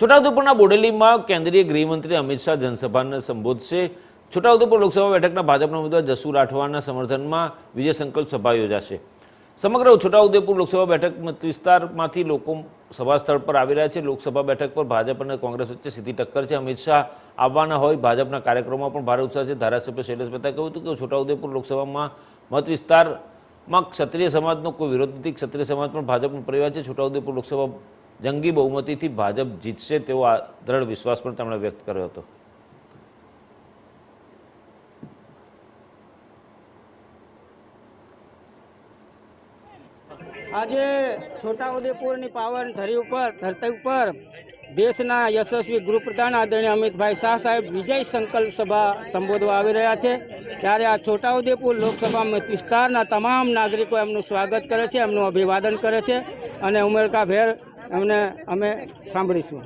છોટાઉદેપુરના બોડેલીમાં કેન્દ્રીય ગૃહમંત્રી અમિત શાહ જનસભાને સંબોધશે. છોટાઉદેપુર લોકસભા બેઠકના ભાજપના ઉમેદવાર જસુ રાઠવાના સમર્થનમાં વિજય સંકલ્પ સભા યોજાશે. સમગ્ર છોટાઉદેપુર લોકસભા બેઠક મત વિસ્તારમાંથી લોકો સભા સ્થળ પર આવી રહ્યા છે. લોકસભા બેઠક પર ભાજપ અને કોંગ્રેસ વચ્ચે સીધી ટક્કર છે. અમિત શાહ આવવાના હોય, ભાજપના કાર્યક્રમોમાં પણ ભારે ઉત્સાહ છે. ધારાસભ્ય શૈલેષ મહેતાએ કહ્યું હતું કે છોટાઉદેપુર લોકસભામાં મત વિસ્તારમાં ક્ષત્રિય સમાજનો કોઈ વિરોધ નથી. ક્ષત્રિય સમાજ પણ ભાજપનો પરિવાર છે. છોટાઉદેપુર લોકસભા જંગી બહુમતીથી ભાજપ જીતશે તેવો આ દ્રઢ વિશ્વાસ પણ તેમણે વ્યક્ત કર્યો હતો. આજે છોટાઉદેપુરની પાવન ધરી ઉપર, ધરતી ઉપર દેશના યશસ્વી ગૃહપ્રધાન આદરણીય અમિતભાઈ શાહ સાહેબ વિજય સંકલ્પ સભા સંબોધવા આવી રહ્યા છે. ત્યારે આ છોટાઉદેપુર લોકસભા વિસ્તારના તમામ નાગરિકો એમનું સ્વાગત કરે છે, એમનું અભિવાદન કરે છે અને ઉમરકાભેર એમને અમે સાંભળીશું.